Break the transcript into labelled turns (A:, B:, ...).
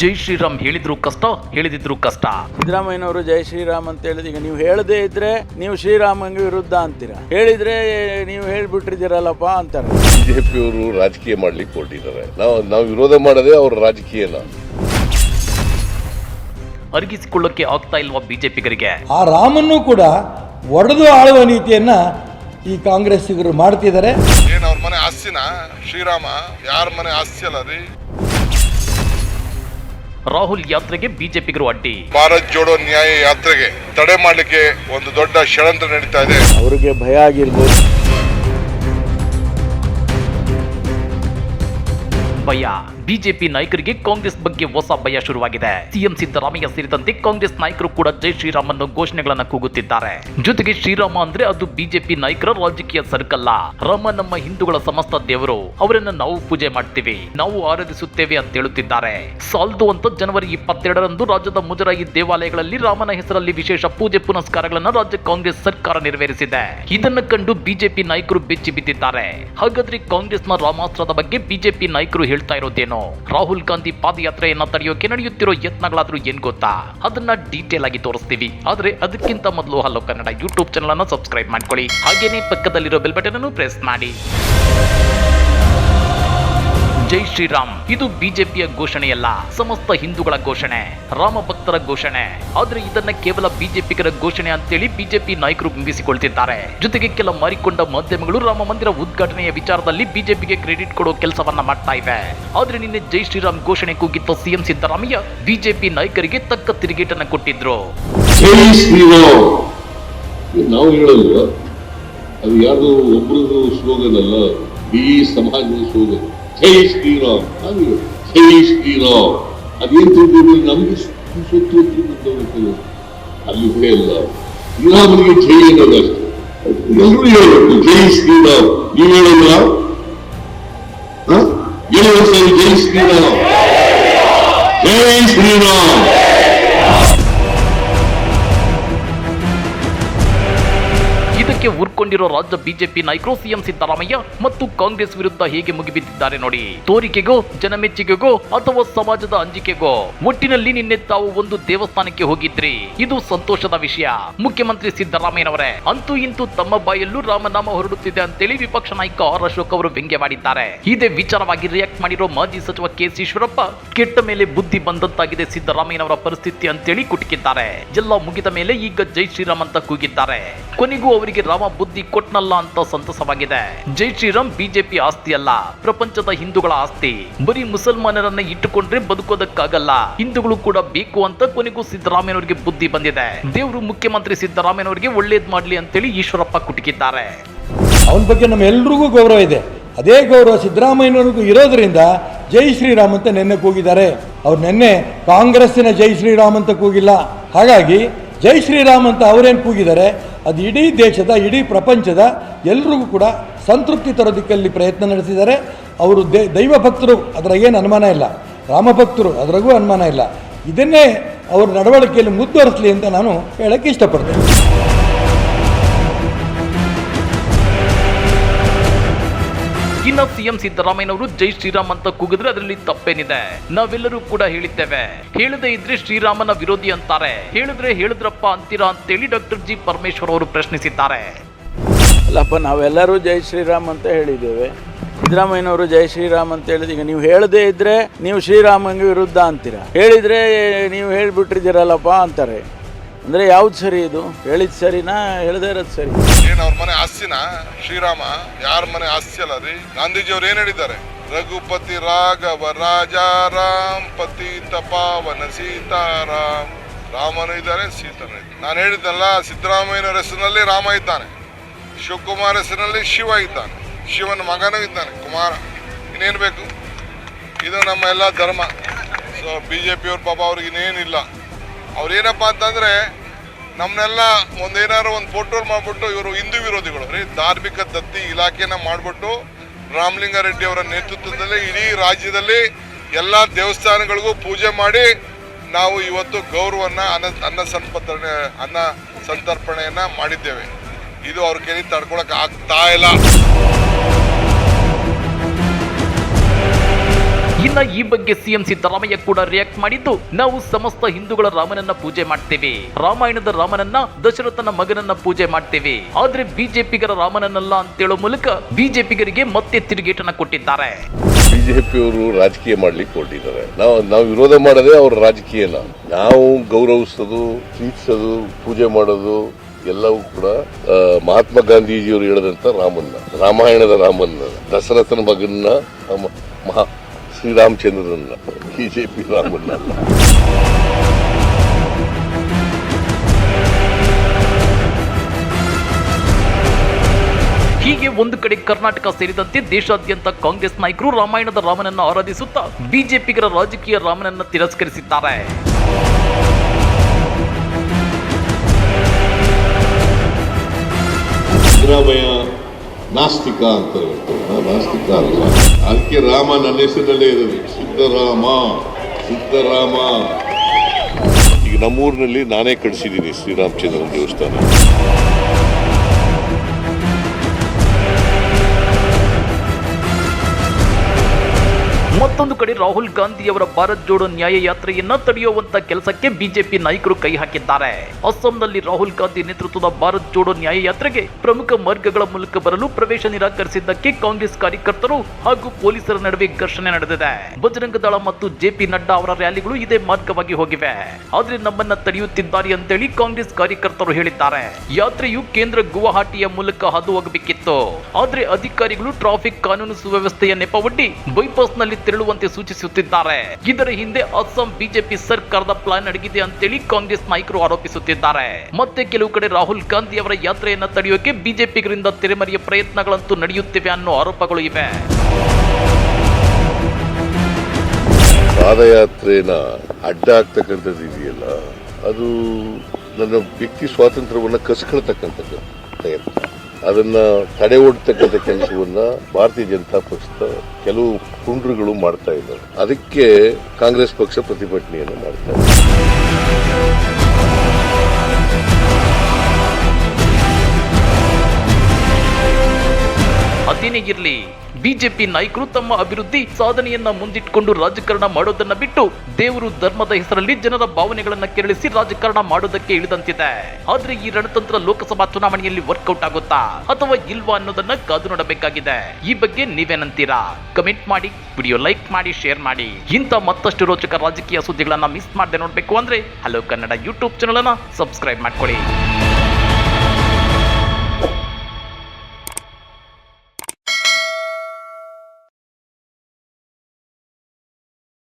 A: ಜೈ ಶ್ರೀರಾಮ್ ಹೇಳಿದ್ರು ಕಷ್ಟ ಹೇಳಿದಿದ್ರು ಕಷ್ಟ.
B: ಸಿದ್ದರಾಮಯ್ಯನವರು ಜೈ ಶ್ರೀರಾಮ್ ಅಂತ ಹೇಳಿದ ಈಗ ನೀವು ಹೇಳದೇ ಇದ್ರೆ ನೀವು ಶ್ರೀರಾಮಂಗೆ ವಿರುದ್ಧ ಅಂತೀರಾ. ಹೇಳಿದ್ರೆ ನೀವು ಹೇಳ್ಬಿಟ್ಟಿದ್ದೀರಲ್ಲಪ್ಪ ಅಂತಾರೆ.
C: ಬಿಜೆಪಿ ಅವರು ರಾಜಕೀಯ ಮಾಡ್ಲಿಕ್ಕೆ ಕೊಟ್ಟಿದ್ದಾರೆ ನಾವು ನಾವು ವಿರೋಧ ಮಾಡದೆ ಅವ್ರ ರಾಜಕೀಯನ
A: ಅರಗಿಸಿಕೊಳ್ಳಕ್ಕೆ ಆಗ್ತಾ ಇಲ್ವಾ ಬಿಜೆಪಿಗರಿಗೆ?
D: ಆ ರಾಮನ್ನು ಕೂಡ ಒಡೆದು ಆಳುವ ನೀತಿಯನ್ನ ಈ ಕಾಂಗ್ರೆಸ್ಸಿಗರು ಮಾಡ್ತಿದ್ದಾರೆ.
E: ಏನ್ ಅವ್ರ ಮನೆ ಆಸ್ತಿನ? ಶ್ರೀರಾಮ ಯಾರ ಮನೆ ಆಸ್ತಿ ಅಲ್ಲ ರೀ
A: ರಾಹುಲ್ ಯಾತ್ರೆಗೆ ಬಿಜೆಪಿಗರು ಅಡ್ಡಿ.
E: ಭಾರತ್ ಜೋಡೋ ನ್ಯಾಯ ಯಾತ್ರೆಗೆ ತಡೆ ಮಾಡಲಿಕ್ಕೆ ಒಂದು ದೊಡ್ಡ ಷಡ್ಯಂತ್ರ ನಡೀತಾ ಇದೆ.
B: ಅವರಿಗೆ ಭಯ ಆಗಿರ್ಬೋದು.
A: ಭಯ. ಬಿಜೆಪಿ ನಾಯಕರಿಗೆ ಕಾಂಗ್ರೆಸ್ ಬಗ್ಗೆ ಹೊಸ ಭಯ ಶುರುವಾಗಿದೆ. ಸಿಎಂ ಸಿದ್ದರಾಮಯ್ಯ ಸೇರಿದಂತೆ ಕಾಂಗ್ರೆಸ್ ನಾಯಕರು ಕೂಡ ಜೈ ಶ್ರೀರಾಮ್ ಅನ್ನೋ ಘೋಷಣೆಗಳನ್ನ ಕೂಗುತ್ತಿದ್ದಾರೆ. ಜೊತೆಗೆ ಶ್ರೀರಾಮ ಅಂದ್ರೆ ಅದು ಬಿಜೆಪಿ ನಾಯಕರ ರಾಜಕೀಯ ಸರ್ಕಲ್ಲ. ರಾಮ ನಮ್ಮ ಹಿಂದೂಗಳ ಸಮಸ್ತ ದೇವರು. ಅವರನ್ನ ನಾವು ಪೂಜೆ ಮಾಡ್ತೀವಿ. ನಾವು ಆರಾಧಿಸುತ್ತೇವೆ ಅಂತ ಹೇಳುತ್ತಿದ್ದಾರೆ. ಸಾಲ್ದು ಅಂತ ಜನವರಿ ಇಪ್ಪತ್ತೆರಡರಂದು ರಾಜ್ಯದ ಮುಜರಾಯಿ ದೇವಾಲಯಗಳಲ್ಲಿ ರಾಮನ ಹೆಸರಲ್ಲಿ ವಿಶೇಷ ಪೂಜೆ ಪುನಸ್ಕಾರಗಳನ್ನ ರಾಜ್ಯ ಕಾಂಗ್ರೆಸ್ ಸರ್ಕಾರ ನೆರವೇರಿಸಿದೆ. ಇದನ್ನ ಕಂಡು ಬಿಜೆಪಿ ನಾಯಕರು ಬೆಚ್ಚಿ ಬಿದ್ದಿದ್ದಾರೆ. ಹಾಗಾದ್ರೆ ಕಾಂಗ್ರೆಸ್ನ ರಾಮಾಸ್ತ್ರದ ಬಗ್ಗೆ ಬಿಜೆಪಿ ನಾಯಕರು ಹೇಳ್ತಾ ಇರೋದೇನು? ರಾಹುಲ್ ಗಾಂಧಿ ಪಾದಯಾತ್ರೆಯನ್ನ ತಡೆಯೋಕೆ ನಡೆಯುತ್ತಿರೋ ಯತ್ನಗಳಾದ್ರೂ ಏನ್ ಗೊತ್ತಾ? ಅದನ್ನ ಡೀಟೇಲ್ ಆಗಿ ತೋರಿಸ್ತೀವಿ. ಆದ್ರೆ ಅದಕ್ಕಿಂತ ಮೊದಲು ಹಲೋ ಕನ್ನಡ ಯೂಟ್ಯೂಬ್ ಚಾನಲ್ ಅನ್ನ ಸಬ್ಸ್ಕ್ರೈಬ್ ಮಾಡ್ಕೊಳ್ಳಿ. ಹಾಗೇನೇ ಪಕ್ಕದಲ್ಲಿರೋ ಬೆಲ್ ಬಟನ್ ಅನ್ನು ಪ್ರೆಸ್ ಮಾಡಿ. ಜೈ ಶ್ರೀರಾಮ್. ಇದು ಬಿಜೆಪಿಯ ಘೋಷಣೆಯಲ್ಲ, ಸಮಸ್ತ ಹಿಂದೂಗಳ ಘೋಷಣೆ ರಾಮ ಭಕ್ತರ ಘೋಷಣೆ. ಆದ್ರೆ ಇದನ್ನ ಕೇವಲ ಬಿಜೆಪಿಗರ ಘೋಷಣೆ ಅಂತೇಳಿ ಬಿಜೆಪಿ ನಾಯಕರು ಬಿಂಬಿಸಿಕೊಳ್ತಿದ್ದಾರೆ. ಜೊತೆಗೆ ಕೆಲ ಮಾರಿಕೊಂಡ ಮಾಧ್ಯಮಗಳು ರಾಮ ಮಂದಿರ ಉದ್ಘಾಟನೆಯ ವಿಚಾರದಲ್ಲಿ ಬಿಜೆಪಿಗೆ ಕ್ರೆಡಿಟ್ ಕೊಡೋ ಕೆಲಸವನ್ನ ಮಾಡ್ತಾ ಇವೆ. ಆದ್ರೆ ನಿನ್ನೆ ಜೈ ಶ್ರೀರಾಮ್ ಘೋಷಣೆ ಕೂಗಿದ್ದ ಸಿಎಂ ಸಿದ್ದರಾಮಯ್ಯ ಬಿಜೆಪಿ ನಾಯಕರಿಗೆ ತಕ್ಕ ತಿರುಗೇಟನ್ನ ಕೊಟ್ಟಿದ್ರು.
F: ನಾವು ಅದು ಯಾರ್ದು ಒಬ್ರದ್ದು ಸ್ಲೋಗನ್ ಅಲ್ಲ ಇಡೀ ಸಮಾಜದ ಸ್ಲೋಗನ್. ಜೈ ಶ್ರೀರಾಮ್ ಶ್ರೀರಾಮ್ ಅದೇನ್ ತಿಳ್ಕೊಂಡು ನಮ್ಗೆ ಸುತ್ತು ತಿಳ್ಕೊಂಡು ಅಲ್ಲಿ ಹೇಳಲ್ಲ ಶ್ರೀರಾಮನಿಗೆ ಜೈ ಅನ್ನೋದಷ್ಟೇ ಎಲ್ಲರೂ ಹೇಳಬೇಕು ಜೈ ಶ್ರೀರಾಮ್ ನೀವು ಹೇಳಲ್ಲ? ಹೇಳಿ ಒಂದ್ಸರಿ ಜೈ ಶ್ರೀರಾಮ್ ಜೈ ಶ್ರೀರಾಮ್
A: ಇದಕ್ಕೆ ಉರ್ಕೊಂಡಿರೋ ರಾಜ್ಯ ಬಿಜೆಪಿ ನಾಯಕರು ಸಿಎಂ ಸಿದ್ದರಾಮಯ್ಯ ಮತ್ತು ಕಾಂಗ್ರೆಸ್ ವಿರುದ್ಧ ಹೇಗೆ ಮುಗಿಬಿದ್ದಿದ್ದಾರೆ ನೋಡಿ. ತೋರಿಕೆಗೋ, ಜನಮೆಚ್ಚುಗೆಗೋ ಅಥವಾ ಸಮಾಜದ ಅಂಜಿಕೆಗೋ, ಒಟ್ಟಿನಲ್ಲಿ ನಿನ್ನೆ ತಾವು ಒಂದು ದೇವಸ್ಥಾನಕ್ಕೆ ಹೋಗಿದ್ರಿ. ಇದು ಸಂತೋಷದ ವಿಷಯ. ಮುಖ್ಯಮಂತ್ರಿ ಸಿದ್ದರಾಮಯ್ಯನವರೇ, ಅಂತೂ ಇಂತೂ ತಮ್ಮ ಬಾಯಲ್ಲೂ ರಾಮನಾಮ ಹೊರಡುತ್ತಿದೆ ಅಂತೇಳಿ ವಿಪಕ್ಷ ನಾಯಕ ಆರ್ ಅಶೋಕ್ ಅವರು ವ್ಯಂಗ್ಯವಾಡಿದ್ದಾರೆ ಇದೇ ವಿಚಾರವಾಗಿ ರಿಯಾಕ್ಟ್ ಮಾಡಿರೋ ಮಾಜಿ ಸಚಿವ ಕೆ ಸಿ ಈಶ್ವರಪ್ಪ ಕೆಟ್ಟ ಮೇಲೆ ಬುದ್ಧಿ ಬಂದಂತಾಗಿದೆ ಸಿದ್ದರಾಮಯ್ಯನವರ ಪರಿಸ್ಥಿತಿ ಅಂತೇಳಿ ಕುಟುಕಿದ್ದಾರೆ. ಎಲ್ಲ ಮುಗಿದ ಮೇಲೆ ಈಗ ಜೈ ಶ್ರೀರಾಮ್ ಅಂತ ಕೂಗಿದ್ದಾರೆ. ಕೊನೆಗೂ ಅವರಿಗೆ ಬುದ್ಧಿ ಕೊಟ್ನಲ್ಲ ಅಂತ ಸಂತಸವಾಗಿದೆ. ಜೈ ಶ್ರೀರಾಮ್ ಬಿಜೆಪಿ ಆಸ್ತಿ ಅಲ್ಲ ಪ್ರಪಂಚದ ಹಿಂದೂಗಳ ಆಸ್ತಿ. ಬರೀ ಮುಸಲ್ಮಾನರನ್ನ ಇಟ್ಟುಕೊಂಡ್ರೆ ಬದುಕೋದಕ್ಕಾಗಲ್ಲ. ಹಿಂದೂಗಳು ಕೂಡ ಬೇಕು ಅಂತ ಕೊನೆಗೂ ಸಿದ್ದರಾಮಯ್ಯನವರಿಗೆ ಬುದ್ಧಿ ಬಂದಿದೆ. ದೇವರು ಮುಖ್ಯಮಂತ್ರಿ ಸಿದ್ದರಾಮಯ್ಯನವರಿಗೆ ಒಳ್ಳೇದ್ ಮಾಡ್ಲಿ ಅಂತೇಳಿ ಈಶ್ವರಪ್ಪ ಕುಟುಕಿದ್ದಾರೆ.
D: ಅವನ ಬಗ್ಗೆ ನಮ್ಮ ಎಲ್ರಿಗೂ ಗೌರವ ಇದೆ. ಅದೇ ಗೌರವ ಸಿದ್ದರಾಮಯ್ಯನವರಿಗೂ ಇರೋದ್ರಿಂದ ಜೈ ಶ್ರೀರಾಮ್ ಅಂತ ನೆನ್ನೆ ಕೂಗಿದ್ದಾರೆ. ಅವ್ರು ನೆನ್ನೆ ಕಾಂಗ್ರೆಸ್ಸಿನ ಜೈ ಶ್ರೀರಾಮ್ ಅಂತ ಕೂಗಿಲ್ಲ. ಹಾಗಾಗಿ ಜೈ ಶ್ರೀರಾಮ್ ಅಂತ ಅವರೇನು ಕೂಗಿದ್ದಾರೆ? ಅದು ಇಡೀ ದೇಶದ, ಇಡೀ ಪ್ರಪಂಚದ ಎಲ್ರಿಗೂ ಕೂಡ ಸಂತೃಪ್ತಿ ತರೋದಕ್ಕಲ್ಲಿ ಪ್ರಯತ್ನ ನಡೆಸಿದ್ದಾರೆ. ಅವರು ದೇ, ದೈವ ಭಕ್ತರು ಅದರ ಏನು ಅನುಮಾನ ಇಲ್ಲ. ರಾಮಭಕ್ತರು ಅದರಾಗೂ ಅನುಮಾನ ಇಲ್ಲ. ಇದನ್ನೇ ಅವರ ನಡವಳಿಕೆಯಲ್ಲಿ ಮುಂದುವರಿಸಲಿ ಅಂತ ನಾನು ಹೇಳಕ್ಕೆ ಇಷ್ಟಪಡ್ತೇನೆ.
A: ಇನ್ನ ಸಿಎಂ ಸಿದ್ದರಾಮಯ್ಯನವರು ಜೈ ಶ್ರೀರಾಮ್ ಅಂತ ಕೂಗಿದ್ರೆ ಅದರಲ್ಲಿ ತಪ್ಪೇನಿದೆ. ನಾವೆಲ್ಲರೂ ಕೂಡ ಹೇಳಿದ್ದೇವೆ. ಹೇಳದೇ ಇದ್ರೆ ಶ್ರೀರಾಮನ ವಿರೋಧಿ ಅಂತಾರೆ. ಹೇಳಿದ್ರೆ ಹೇಳಿದ್ರಪ್ಪ ಅಂತೀರಾ ಅಂತೇಳಿ ಡಾಕ್ಟರ್ ಜಿ ಪರಮೇಶ್ವರ್ ಅವರು ಪ್ರಶ್ನಿಸಿದ್ದಾರೆ.
B: ಅಲ್ಲಪ್ಪ, ನಾವೆಲ್ಲರೂ ಜೈ ಶ್ರೀರಾಮ್ ಅಂತ ಹೇಳಿದ್ದೇವೆ. ಸಿದ್ದರಾಮಯ್ಯನವರು ಜೈ ಶ್ರೀರಾಮ್ ಅಂತ ಹೇಳಿದ ಈಗ ನೀವು ಹೇಳದೇ ಇದ್ರೆ ನೀವು ಶ್ರೀರಾಮಂಗೆ ವಿರುದ್ಧ ಅಂತೀರಾ? ಹೇಳಿದ್ರೆ ನೀವು ಹೇಳ್ಬಿಟ್ಟಿದ್ದೀರಲ್ಲಪ್ಪ ಅಂತಾರೆ. ಅಂದರೆ ಯಾವ್ದು ಸರಿ ಇದು? ಹೇಳಿದ ಸರಿನಾ? ಹೇಳದೇ ಇರೋದು ಸರಿ?
E: ಏನ್ ಅವ್ರ ಮನೆ ಆಸ್ತಿನ ಶ್ರೀರಾಮ, ಯಾರ ಮನೆ ಆಸ್ತಿ ಅಲ್ಲ ರೀ? ಗಾಂಧೀಜಿಯವ್ರು ಏನ್ ಹೇಳಿದ್ದಾರೆ? ರಘುಪತಿ ರಾಘವ ರಾಜ ರಾಮ್, ಪತಿ ತಪಾವನ ಸೀತಾರಾಮ್. ರಾಮನು ಇದ್ದಾರೆ, ಸೀತನು ನಾನು ಹೇಳಿದ್ದಲ್ಲ, ಸಿದ್ದರಾಮಯ್ಯನವರ ಹೆಸರಿನಲ್ಲಿ ರಾಮ ಇದ್ದಾನೆ. ಶಿವಕುಮಾರ್ ಹೆಸರಿನಲ್ಲಿ ಶಿವ ಇದ್ದಾನೆ. ಶಿವನ ಮಗನೂ ಇದ್ದಾನೆ, ಕುಮಾರ. ಇನ್ನೇನು ಬೇಕು? ಇದು ನಮ್ಮ ಎಲ್ಲ ಧರ್ಮ. ಸೊ ಬಿ ಜೆ ಪಿಯವ್ರ ಪಾಪ ಅವ್ರಿಗೆ ಇನ್ನೇನಿಲ್ಲ ಅವ್ರೇನಪ್ಪ ಅಂತಂದ್ರೆ ನಮ್ಮನ್ನೆಲ್ಲ ಒಂದೇನಾದ್ರು ಒಂದು ಫೋಟೋ ಮಾಡಿಬಿಟ್ಟು ಇವರು ಹಿಂದೂ ವಿರೋಧಿಗಳು. ರೀ, ಧಾರ್ಮಿಕ ದತ್ತಿ ಇಲಾಖೆನ ಮಾಡಿಬಿಟ್ಟು ರಾಮಲಿಂಗಾರೆಡ್ಡಿ ಅವರ ನೇತೃತ್ವದಲ್ಲಿ ಇಡೀ ರಾಜ್ಯದಲ್ಲಿ ಎಲ್ಲ ದೇವಸ್ಥಾನಗಳಿಗೂ ಪೂಜೆ ಮಾಡಿ ನಾವು ಇವತ್ತು ಗೌರವನ್ನ ಅನ್ನ ಅನ್ನ ಸಂಪರ್ಪಣೆ ಅನ್ನ ಸಂತರ್ಪಣೆಯನ್ನು ಮಾಡಿದ್ದೇವೆ. ಇದು ಅವ್ರ ಕೈಲಿ ತಡ್ಕೊಳಕ್ಕೆ ಆಗ್ತಾ ಇಲ್ಲ.
A: ಇನ್ನ ಈ ಬಗ್ಗೆ ಸಿಎಂ ಸಿದ್ದರಾಮಯ್ಯ ಕೂಡ ರಿಯಾಕ್ಟ್ ಮಾಡಿದ್ದು, ನಾವು ಸಮಸ್ತ ಹಿಂದೂಗಳ ರಾಮನನ್ನ ಪೂಜೆ ಮಾಡ್ತೇವೆ. ರಾಮಾಯಣದ ರಾಮನನ್ನ, ದಶರಥನ ಮಗನನ್ನ ಪೂಜೆ ಮಾಡ್ತೇವೆ. ಆದ್ರೆ ಬಿಜೆಪಿಗರ ರಾಮನನ್ನಲ್ಲ ಅಂತೇಳೋ ಮೂಲಕ ಬಿಜೆಪಿಗರಿಗೆ ಮತ್ತೆ ತಿರುಗೇಟನ ಕೊಟ್ಟಿದ್ದಾರೆ.
C: ಬಿಜೆಪಿಯವರು ರಾಜಕೀಯ ಮಾಡ್ಲಿಕ್ಕೆ ಹೊರಟಿದ್ದಾರೆ. ನಾವು ನಾವು ವಿರೋಧ ಮಾಡದೆ ಅವ್ರ ರಾಜಕೀಯನ. ನಾವು ಗೌರವಿಸೋದು, ಪ್ರೀತಿಸೋದು, ಪೂಜೆ ಮಾಡೋದು ಎಲ್ಲವೂ ಕೂಡ ಮಹಾತ್ಮ ಗಾಂಧೀಜಿಯವರು ಹೇಳಿದಂತ ರಾಮನ್ನ, ರಾಮಾಯಣದ ರಾಮನ್ನ, ದಶರಥನ ಮಗನ್ನ ನಮ್ಮ ಮಹಾ ಶ್ರೀರಾಮಚಂದ್ರನನ್ನ ಬಿಜೆಪಿ ರಾಮನ್ನ ಅಲ್ಲ.
A: ಹೀಗೆ ಒಂದು ಕಡೆ ಕರ್ನಾಟಕ ಸೇರಿದಂತೆ ದೇಶಾದ್ಯಂತ ಕಾಂಗ್ರೆಸ್ ನಾಯಕರು ರಾಮಾಯಣದ ರಾಮನನ್ನು ಆರಾಧಿಸುತ್ತಾ ಬಿಜೆಪಿಗರ ರಾಜಕೀಯ ರಾಮನನ್ನು ತಿರಸ್ಕರಿಸಿದ್ದಾರೆ.
F: ಸಿದ್ದರಾಮಯ್ಯ ನಾಸ್ತಿಕ ಅಂತ ಹೇಳ್ತಾರೆ. ಅದಕ್ಕೆ ರಾಮ ನನ್ನ ಹೆಸರಿನಲ್ಲೇ ಇರೋದು ಸಿದ್ದರಾಮ ಸಿದ್ದರಾಮ ಈಗ ನಮ್ಮೂರಿನಲ್ಲಿ ನಾನೇ ಕಳಿಸಿದ್ದೀನಿ ಶ್ರೀರಾಮಚಂದ್ರನ ದೇವಸ್ಥಾನ
A: ಮತ್ತೊಂದು ಕಡೆ ರಾಹುಲ್ ಗಾಂಧಿಯವರ ಭಾರತ್ ಜೋಡೋ ನ್ಯಾಯ ಯಾತ್ರೆಯನ್ನ ತಡೆಯುವಂತ ಕೆಲಸಕ್ಕೆ ಬಿಜೆಪಿ ನಾಯಕರು ಕೈ ಹಾಕಿದ್ದಾರೆ. ಅಸ್ಸಾಂನಲ್ಲಿ ರಾಹುಲ್ ಗಾಂಧಿ ನೇತೃತ್ವದ ಭಾರತ್ ಜೋಡೋ ನ್ಯಾಯ ಯಾತ್ರೆಗೆ ಪ್ರಮುಖ ಮಾರ್ಗಗಳ ಮೂಲಕ ಬರಲು ಪ್ರವೇಶ ನಿರಾಕರಿಸಿದ್ದಕ್ಕೆ ಕಾಂಗ್ರೆಸ್ ಕಾರ್ಯಕರ್ತರು ಹಾಗೂ ಪೊಲೀಸರ ನಡುವೆ ಘರ್ಷಣೆ ನಡೆದಿದೆ. ಬಜರಂಗ ದಳ ಮತ್ತು ಜೆಪಿ ನಡ್ಡಾ ಅವರ ರ್ಯಾಲಿಗಳು ಇದೇ ಮಾರ್ಗವಾಗಿ ಹೋಗಿವೆ. ಆದ್ರೆ ನಮ್ಮನ್ನ ತಡೆಯುತ್ತಿದ್ದಾರೆ ಅಂತೇಳಿ ಕಾಂಗ್ರೆಸ್ ಕಾರ್ಯಕರ್ತರು ಹೇಳಿದ್ದಾರೆ. ಯಾತ್ರೆಯು ಕೇಂದ್ರ ಗುವಾಹಟಿಯ ಮೂಲಕ ಹಾದು ಹೋಗಬೇಕಿತ್ತು ಆದ್ರೆ ಅಧಿಕಾರಿಗಳು ಟ್ರಾಫಿಕ್ ಕಾನೂನು ಸುವ್ಯವಸ್ಥೆಯ ನೆಪವೊಡ್ಡಿ ಬೈಪಾಸ್ನಲ್ಲಿ ತೆರಳುವಂತೆ ಸೂಚಿಸುತ್ತಿದ್ದಾರೆ. ಇದರ ಹಿಂದೆ ಅಸ್ಸಾಂ ಬಿಜೆಪಿ ಸರ್ಕಾರದ ಪ್ಲಾನ್ ಅಡಗಿದೆ ಅಂತೇಳಿ ಕಾಂಗ್ರೆಸ್ ನಾಯಕರು ಆರೋಪಿಸುತ್ತಿದ್ದಾರೆ. ಮತ್ತೆ ಕೆಲವು ಕಡೆ ರಾಹುಲ್ ಗಾಂಧಿ ಅವರ ಯಾತ್ರೆಯನ್ನು ತಡೆಯೋಕೆ ಬಿಜೆಪಿಗರಿಂದ ತೆರೆಮರೆಯ ಪ್ರಯತ್ನಗಳಂತೂ ನಡೆಯುತ್ತಿವೆ ಅನ್ನೋ ಆರೋಪಗಳು ಇವೆ.
C: ಪಾದಯಾತ್ರೆನ ಅಡ್ಡ ಆಗ್ತಕ್ಕಂಥದ್ದು ಇದೆಯಲ್ಲ ಅದು ನನ್ನ ವ್ಯಕ್ತಿ ಸ್ವಾತಂತ್ರ್ಯವನ್ನ ಕಸ್ಕೊಳ್ತಕ್ಕಂಥದ್ದು ಪ್ರಯತ್ನ. ಅದನ್ನ ತಡೆ ಓಡ್ತಕ್ಕಂಥ ಕೆಲಸವನ್ನ ಭಾರತೀಯ ಜನತಾ ಪಕ್ಷದ ಕೆಲವು ಕುಂಡ್ರುಗಳು ಮಾಡ್ತಾ ಇದ್ದಾರೆ. ಅದಕ್ಕೆ ಕಾಂಗ್ರೆಸ್ ಪಕ್ಷ ಪ್ರತಿಭಟನೆಯನ್ನು ಮಾಡ್ತಾ ಇದೆ.
A: ಅದೇನೇ ಇರಲಿ ಬಿಜೆಪಿ ನಾಯಕರು ತಮ್ಮ ಅಭಿವೃದ್ಧಿ ಸಾಧನೆಯನ್ನ ಮುಂದಿಟ್ಕೊಂಡು ರಾಜಕಾರಣ ಮಾಡೋದನ್ನ ಬಿಟ್ಟು ದೇವರು ಧರ್ಮದ ಹೆಸರಲ್ಲಿ ಜನರ ಭಾವನೆಗಳನ್ನ ಕೆರಳಿಸಿ ರಾಜಕಾರಣ ಮಾಡೋದಕ್ಕೆ ಇಳಿದಂತಿದೆ. ಆದ್ರೆ ಈ ರಣತಂತ್ರ ಲೋಕಸಭಾ ಚುನಾವಣೆಯಲ್ಲಿ ವರ್ಕೌಟ್ ಆಗುತ್ತಾ ಅಥವಾ ಇಲ್ವಾ ಅನ್ನೋದನ್ನ ಕಾದು ನೋಡಬೇಕಾಗಿದೆ. ಈ ಬಗ್ಗೆ ನೀವೇನಂತೀರಾ? ಕಮೆಂಟ್ ಮಾಡಿ, ವಿಡಿಯೋ ಲೈಕ್ ಮಾಡಿ, ಶೇರ್ ಮಾಡಿ. ಇಂಥ ಮತ್ತಷ್ಟು ರೋಚಕ ರಾಜಕೀಯ ಸುದ್ದಿಗಳನ್ನ ಮಿಸ್ ಮಾಡದೆ ನೋಡ್ಬೇಕು ಅಂದ್ರೆ ಹಲೋ ಕನ್ನಡ ಯೂಟ್ಯೂಬ್ ಚಾನಲ್ ಅನ್ನ ಸಬ್ಸ್ಕ್ರೈಬ್ ಮಾಡ್ಕೊಳ್ಳಿ.